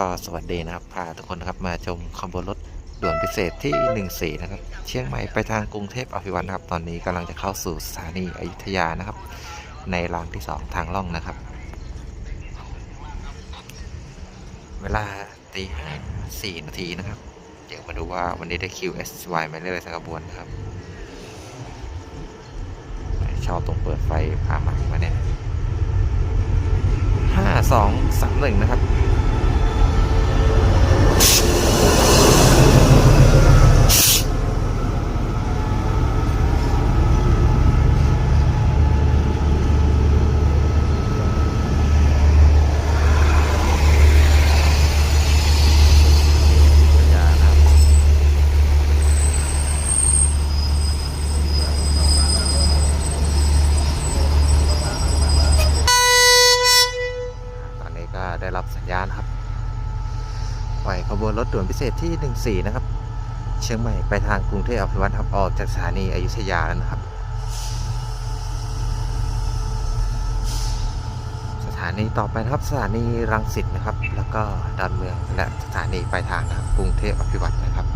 ก็สวัสดีนะครับ พาทุกคนนะครับมาชมขบวนรถด่วนพิเศษที่ 14 นะครับ เชียงใหม่ไปทางกรุงเทพอภิวัตนะครับ ตอนนี้กำลังจะเข้าสู่สถานีอยุธยานะครับ ในรางที่ 2 ทางล่องนะครับ เวลาตีห้าสี่นาทีนะครับ เดี๋ยวมาดูว่าวันนี้ได้ QSY มาเรื่อยๆสักขบวนนะครับ ชอบตรงเปิดไฟพามามาเนี่ยห้าสองสามหนึ่งนะครับ ยานะครับตอนนี้ก็ได้รับสัญญาณครับปล่อยขบ วนรถด่วนพิเศษที่ 14 นะครับ เชียงใหม่ไปทางกรุงเทพอภิวัตครับออกจากสถานีอยุธยาแล้วนะครับ สถานีต่อไปนะครับสถานีรังสิตนะครับ แล้วก็ดอนเมืองและสถานีปลายทางนะครับกรุงเทพอภิวัตนะครับ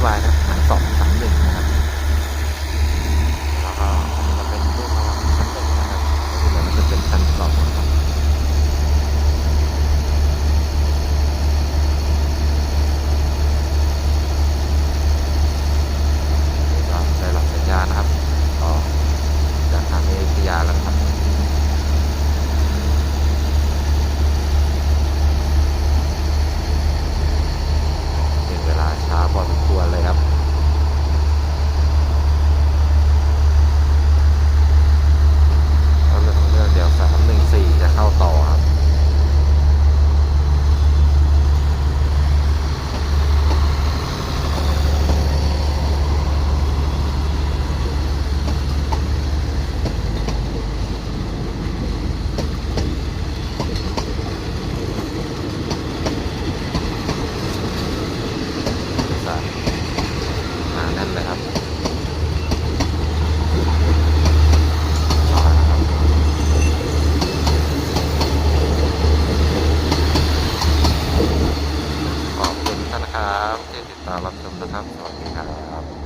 คิว ครับที่ติดตามรับชมนะครับ สวัสดีครับ